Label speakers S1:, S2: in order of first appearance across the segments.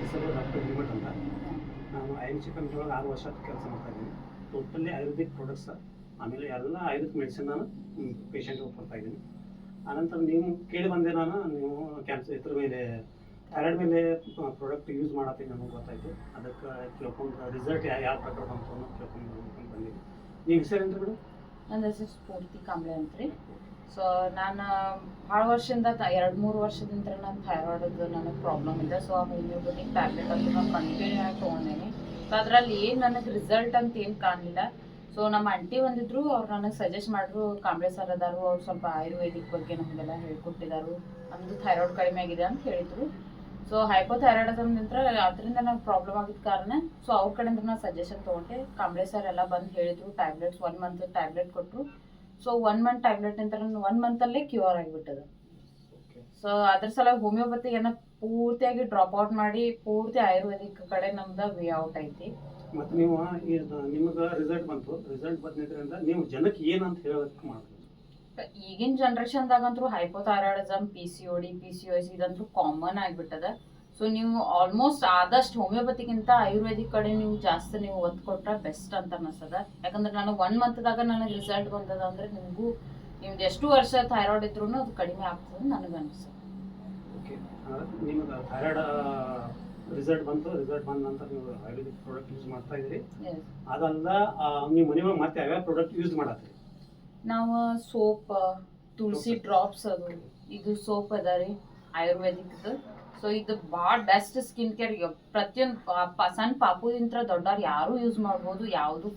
S1: ಹೆಸರು ಡಾಕ್ಟರ್ ಹಿರಿಮಠ್ ಅಂತ. ನಾನು ಐ ಎಂ ಸಿ ಕಂಪ್ನಿ ಒಳಗೆ ಆರು ವರ್ಷ ಕೆಲಸ ಮಾಡ್ತಾ ಇದ್ದೀನಿ. ಟೋಟಲಿ ಆಯುರ್ವೇದಿಕ್ ಪ್ರಾಡಕ್ಟ್ಸ್ ಆಮೇಲೆ ಎಲ್ಲ ಆಯುರ್ವೇದಿಕ್ ಮೆಡಿಸಿನ್ ನಾನು ಪೇಷಂಟ್ಗೆ ಕೊಡ್ತಾ ಇದ್ದೀನಿ. ಆನಂತರ ನೀವು ಕೇಳಿ ಬಂದೆ ನಾನು ನೀವು ಕ್ಯಾನ್ಸರ್ ಇದ್ರ ಮೇಲೆ ಥೈರಾಯ್ಡ್ ಮೇಲೆ ಪ್ರಾಡಕ್ಟ್ ಯೂಸ್ ಮಾಡತ್ತೀನಿ ನನಗೆ ಗೊತ್ತಾಯಿತು. ಅದಕ್ಕೆ ಕೇಳ್ಕೊಂಡು ರಿಸಲ್ಟ್ ಯಾವ ಯಾವ ಪ್ರಕಾರ ಬಂತು ಅನ್ನೋದು ಕೇಳ್ಕೊಂಡು ಬಂದಿದ್ದೀನಿ. ನೀವು ಹೆಸರು ಏನು ಮೇಡಮ್?
S2: ನನ್ನ ಹೆಸರು ಸ್ಫೂರ್ತಿ ಕಾಂಬ್ಳೆ ಅಂತ ರೀ ಸೊ ನಾನು ಭಾಳ ವರ್ಷದಿಂದ ಎರಡು ಮೂರು ವರ್ಷದಿಂದ ನನ್ನ ಥೈರಾಯ್ಡದ್ದು ನನಗೆ ಪ್ರಾಬ್ಲಮ್ ಇದೆ. ಸೊ ಆ ಹೋಮಿಯೋಪತಿಕ್ ಟ್ಯಾಬ್ಲೆಟ್ ಅಂತ ನಾನು ಕಂಟಿನ್ಯೂ ಆಗಿ ತೊಗೊಂಡೇನಿ. ಸೊ ಅದರಲ್ಲಿ ಏನು ನನಗೆ ರಿಸಲ್ಟ್ ಅಂತ ಏನು ಕಾಣಲಿಲ್ಲ. ಸೊ ನಮ್ಮ ಆಂಟಿ ಒಂದಿದ್ರು ಅವ್ರು ನನಗೆ ಸಜೆಸ್ಟ್ ಮಾಡಿದ್ರು ಕಾಂಬ್ಳೆ ಸರ್ ಅದಾರು, ಅವ್ರು ಸ್ವಲ್ಪ ಆಯುರ್ವೇದಿಕ್ ಬಗ್ಗೆ ನಮಗೆಲ್ಲ ಹೇಳ್ಕೊಟ್ಟಿದ್ದಾರೆ ನಮ್ಮದು ಥೈರಾಯ್ಡ್ ಕಡಿಮೆ ಆಗಿದೆ ಅಂತ ಹೇಳಿದರು. ಸೊ ಹೈಪೋಥೈರಾಯ್ಡಿಸಮ್ ನಂತರ ಅದರಿಂದ ನಂಗೆ ಪ್ರಾಬ್ಲಮ್ ಆಗಿದ್ದ ಕಾರಣ ಸೊ ಅವ್ರ ಕಡೆಯಿಂದ ನಾನು ಸಜೆಷನ್ ತೊಗೊಂಡೆ. ಕಾಂಬ್ಳೆ ಸರ್ ಎಲ್ಲ ಬಂದು ಹೇಳಿದರು ಟ್ಯಾಬ್ಲೆಟ್ಸ್ ಒನ್ ಮಂತ್ ಟ್ಯಾಬ್ಲೆಟ್ ಕೊಟ್ಟರು ಸೊ ಒನ್ ಮಂತ್ ಟ್ಯಾಬ್ಲೆಟ್ ನಿಂತ ಒನ್ ಮಂತಲ್ಲೇ ಕ್ಯೂರ್ ಆಗಿಬಿಟ್ಟದ ಸೊ ಅದ್ರ ಸಲ ಏನ ಪೂರ್ತಿಯಾಗಿ ಡ್ರಾಪ್ ಔಟ್ ಮಾಡಿ ಪೂರ್ತಿ ಆಯುರ್ವೇದಿಕ್ ಕಡೆ ನಮ್ದು ವೇ ಔಟ್ ಐತಿ.
S1: ಮತ್ತು ನೀವು ನಿಮಗೆ ರಿಸಲ್ಟ್ ಬಂತು. ರಿಸಲ್ಟ್ ಬಂದಿದ್ರಿಂದ ನೀವು ಜನಕ್ಕೆ ಏನಂತ ಹೇಳೋದಕ್ಕೆ ಮಾಡ್ಬೋದು?
S2: ಈಗಿನ ಜನ್ರೇಷನ್ದಾಗಂತೂ hypothyroidism P C O D P C O S ಇದಂತೂ ಕಾಮನ್ ಆಗಿಬಿಟ್ಟದ. ಸೊ ನೀವು ಆಲ್ಮೋಸ್ಟ್ ಆದಷ್ಟು ಹೋಮಿಯೋಪತಿಗಿಂತ ಆಯುರ್ವೇದಿಕ್ ಕಡೆ ನೀವು ಜಾಸ್ತಿ ನೀವು ಒತ್ತು ಕೊಟ್ಟರೆ ಬೆಸ್ಟ್ ಅಂತ ಅನಿಸ್ತದ ಯಾಕಂದ್ರೆ ನನಗೆ ಒನ್ ಮಂತ್ದಾಗ ನನಗೆ ರಿಸಲ್ಟ್ ಬಂದದ ಅಂದ್ರೆ ನಿಮಗೂ ನಿಮ್ದು ಎಷ್ಟು ವರ್ಷ ಥೈರಾಯ್ಡ್ ಇದ್ರೂ ಅದು ಕಡಿಮೆ ಆಗ್ತದೆ ನನಗೆ ಅನಿಸ್ತದೆ
S1: ಓಕೆ ನಿಮಗೆ ಥೈರಾಯ್ಡ್ ರಿಸಲ್ಟ್ ಬಂತು. ರಿಸಲ್ಟ್ ಬಂದ ನಂತರ ನೀವು ಆಯುರ್ವೇದಿಕ್ ಪ್ರಾಡಕ್ಟ್ ಯೂಸ್ ಮಾಡ್ತಾ ಇದ್ದೀರಿ. ಅದಲ್ಲ ನೀವು ಮನೆ ಒಳಗೆ ಮತ್ತೆ ಯಾವ್ಯಾವ ಪ್ರಾಡಕ್ಟ್ ಯೂಸ್ ಮಾಡತ್ತೀರಿ
S2: ನಾವು ಸೋಪ್ ತುಳಸಿ ಡ್ರಾಪ್ಸ್ ಅದು. ಇದು ಸೋಪ್ ಅದ ರೀ ಆಯುರ್ವೇದಿಕ್ದು. ಸೊ ಇದು ಭಾಳ ಬೆಸ್ಟ್ ಸ್ಕಿನ್ ಕೇರ್ ಪ್ರತಿಯೊಂದು ಸಣ್ಣ ಪಾಪುದಿಂತ್ರ ದೊಡ್ಡವ್ರು ಯಾರು ಯೂಸ್ ಮಾಡ್ಬೋದು. ಯಾವುದು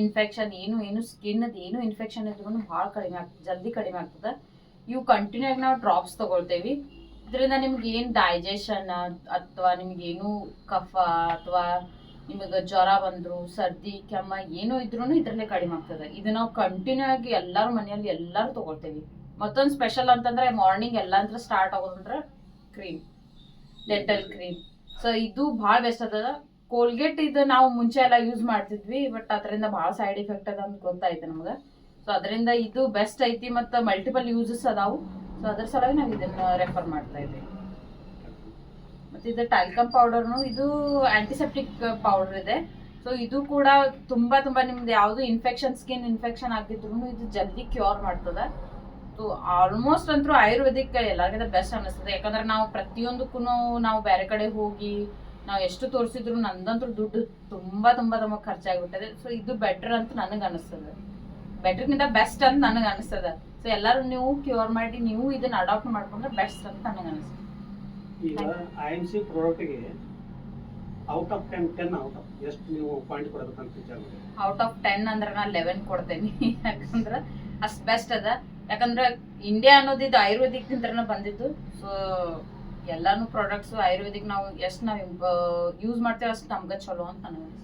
S2: ಇನ್ಫೆಕ್ಷನ್ ಏನು ಏನು ಸ್ಕಿನ್ ಏನು ಇನ್ಫೆಕ್ಷನ್ ಇದ್ರೂ ಭಾಳ ಕಡಿಮೆ ಆಗ್ತದೆ ಜಲ್ದಿ ಕಡಿಮೆ ಆಗ್ತದೆ. ಇವು ಕಂಟಿನ್ಯೂ ಆಗಿ ನಾವು ಡ್ರಾಪ್ಸ್ ತಗೊಳ್ತೇವಿ. ಇದರಿಂದ ನಿಮ್ಗೆ ಏನು ಡೈಜೆಷನ್ ಅಥವಾ ನಿಮ್ಗೆ ಏನು ಕಫ ಅಥವಾ ನಿಮಗೆ ಜ್ವರ ಬಂದ್ರು, ಸರ್ದಿ, ಕೆಮ್ಮ ಏನು ಇದ್ರೂ ಇದ್ರಲ್ಲೇ ಕಡಿಮೆ ಆಗ್ತದೆ. ಇದು ನಾವು ಕಂಟಿನ್ಯೂ ಆಗಿ ಎಲ್ಲರ ಮನೆಯಲ್ಲಿ ಎಲ್ಲರೂ ತಗೊಳ್ತೇವಿ. ಮತ್ತೊಂದು ಸ್ಪೆಷಲ್ ಅಂತಂದ್ರೆ ಮಾರ್ನಿಂಗ್ ಎಲ್ಲ ಅಂತ ಸ್ಟಾರ್ಟ್ ಆಗೋದಂದ್ರೆ ಕ್ರೀಮ್ ಡೆಂಟಲ್ ಕ್ರೀಮ್. ಸೊ ಇದು ಭಾಳ ಬೆಸ್ಟ್ ಅದ. ಕೋಲ್ಗೇಟ್ ಇದು ನಾವು ಮುಂಚೆ ಎಲ್ಲ ಯೂಸ್ ಮಾಡ್ತಿದ್ವಿ ಬಟ್ ಅದರಿಂದ ಭಾಳ ಸೈಡ್ ಎಫೆಕ್ಟ್ ಅದ ಅಂತ ಗೊತ್ತಾಯ್ತು ನಮ್ಗೆ. ಸೊ ಅದರಿಂದ ಇದು ಬೆಸ್ಟ್ ಐತಿ ಮತ್ತು ಮಲ್ಟಿಪಲ್ ಯೂಸಸ್ ಅದಾವು. ಸೊ ಅದ್ರ ಸಲುವಾಗಿ ನಾವು ಇದನ್ನ ರೆಫರ್ ಮಾಡ್ತಾ ಇದ್ದೀವಿ ಮತ್ತೆ ಇದು ಟ್ಯಾಲ್ಕಮ್ ಪೌಡರ್ನು ಇದು ಆಂಟಿಸೆಪ್ಟಿಕ್ ಪೌಡರ್ ಇದೆ. ಸೊ ಇದು ಕೂಡ ತುಂಬಾ ತುಂಬಾ ನಿಮ್ದು ಯಾವುದು ಇನ್ಫೆಕ್ಷನ್ ಸ್ಕಿನ್ ಇನ್ಫೆಕ್ಷನ್ ಆಗಿದ್ರು ಇದು ಜಲ್ದಿ ಕ್ಯೂರ್ ಮಾಡ್ತದೆ. ಸೊ ಆಲ್ಮೋಸ್ಟ್ ಅಂತೂ ಆಯುರ್ವೇದಿಕ್ ಎಲ್ಲರಿಗಿಂತ ಬೆಸ್ಟ್ ಅನ್ನಿಸ್ತದೆ. ಯಾಕಂದ್ರೆ ನಾವು ಪ್ರತಿಯೊಂದಕ್ಕೂ ನಾವು ಬೇರೆ ಕಡೆ ಹೋಗಿ ನಾವು ಎಷ್ಟು ತೋರಿಸಿದ್ರು ನಂದಂತೂ ದುಡ್ಡು ತುಂಬಾ ತುಂಬಾ ತುಂಬಾ ಖರ್ಚಾಗ್ಬಿಟ್ಟದೆ. ಸೊ ಇದು ಬೆಟರ್ ಅಂತ ನನಗೆ ಅನಿಸ್ತದೆ ಬೆಟರ್ಗಿಂತ ಬೆಸ್ಟ್ ಅಂತ ನನಗೆ ಅನಿಸ್ತದೆ ಸೊ ಎಲ್ಲರೂ ನೀವು ಕ್ಯೂರ್ ಮಾಡಿ ನೀವು ಇದನ್ನ ಅಡಾಪ್ಟ್ ಮಾಡ್ಕೊಂಡ್ರೆ ಬೆಸ್ಟ್ ಅಂತ ನನಗೆ ಅನಿಸ್ತದೆ
S1: ಈಗ I M C ಪ್ರಾಡಕ್ಟ್ಗೆ out of ten ten out of ಎಷ್ಟು ನೀವು ಪಾಯಿಂಟ್ ಕೊಡಬೇಕಂತ ವಿಚಾರ
S2: ಔಟ್ ಆಫ್ ಟೆನ್ ಅಂದ್ರೆ ನಾನು ಲೆವೆನ್ ಕೊಡ್ತೇನೆ. ಯಾಕಂದ್ರೆ ಅಷ್ಟು ಬೆಸ್ಟ್ ಅದ. ಯಾಕಂದ್ರೆ ಇಂಡಿಯಾ ಅನ್ನೋದು ಇದು ಆಯುರ್ವೇದಿಕ್ ನಿಂತ್ರನ ಬಂದಿದ್ದು. ಸೊ ಎಲ್ಲಾನು ಪ್ರಾಡಕ್ಟ್ಸ್ ಆಯುರ್ವೇದಿಕ್ ನಾವು ಎಷ್ಟು ನಾವು ಯೂಸ್ ಮಾಡ್ತೇವೆ ಅಷ್ಟು ನಮ್ಗೆ ಚಲೋ ಅಂತ ನನಗೆ